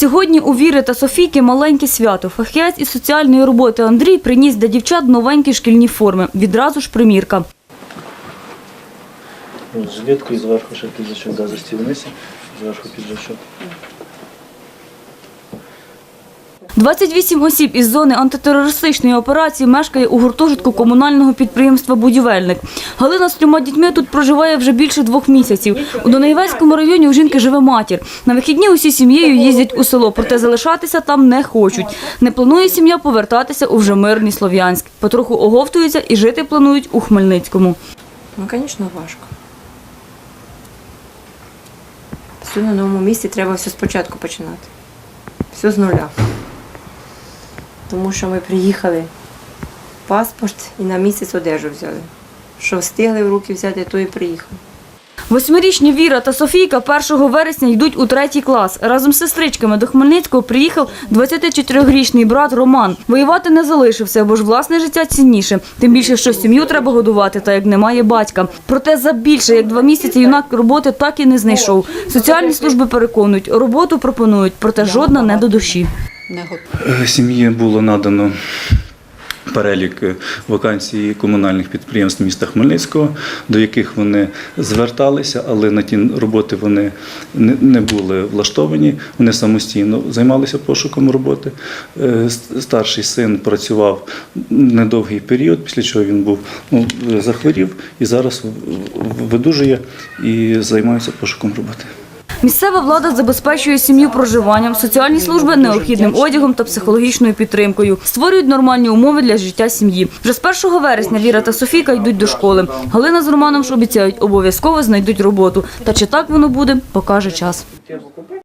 Сьогодні у Віри та Софійки маленьке свято. Фахівець із соціальної роботи Андрій приніс для дівчат новенькі шкільні форми. Відразу ж примірка. Жилетку зверху ще піджачок, да, зверху піджачок. 28 осіб із зони антитерористичної операції мешкає у гуртожитку комунального підприємства «Будівельник». Галина з трьома дітьми тут проживає вже більше двох місяців. У Донаєвецькому районі у жінки живе матір. На вихідні усі сім'єю їздять у село, проте залишатися там не хочуть. Не планує сім'я повертатися у вже мирний Слов'янськ. Потроху оговтуються і жити планують у Хмельницькому. Ну, звісно, важко. Все на новому місці треба все спочатку починати. Все з нуля. Тому що ми приїхали паспорт і на місяць одежу взяли. Що встигли в руки взяти, то і приїхали. Восьмирічні Віра та Софійка 1 вересня йдуть у третій клас. Разом з сестричками до Хмельницького приїхав 24-річний брат Роман. Воювати не залишився, бо ж власне життя цінніше. Тим більше, що сім'ю треба годувати, та як немає батька. Проте за більше як два місяці юнак роботи так і не знайшов. Соціальні служби переконують, роботу пропонують, проте жодна не до душі. Не готові. Е, Сім'ї було надано перелік е, вакансій комунальних підприємств міста Хмельницького, до яких вони зверталися, але на ті роботи вони не були влаштовані. Вони самостійно займалися пошуком роботи. Е, Старший син працював недовгий період, після чого він був ну, захворів і зараз видужує і займається пошуком роботи. Місцева влада забезпечує сім'ю проживанням, соціальні служби необхідним одягом та психологічною підтримкою. Створюють нормальні умови для життя сім'ї. Вже з 1 вересня Віра та Софійка йдуть до школи. Галина з Романом ж обіцяють, обов'язково знайдуть роботу. Та чи так воно буде, покаже час.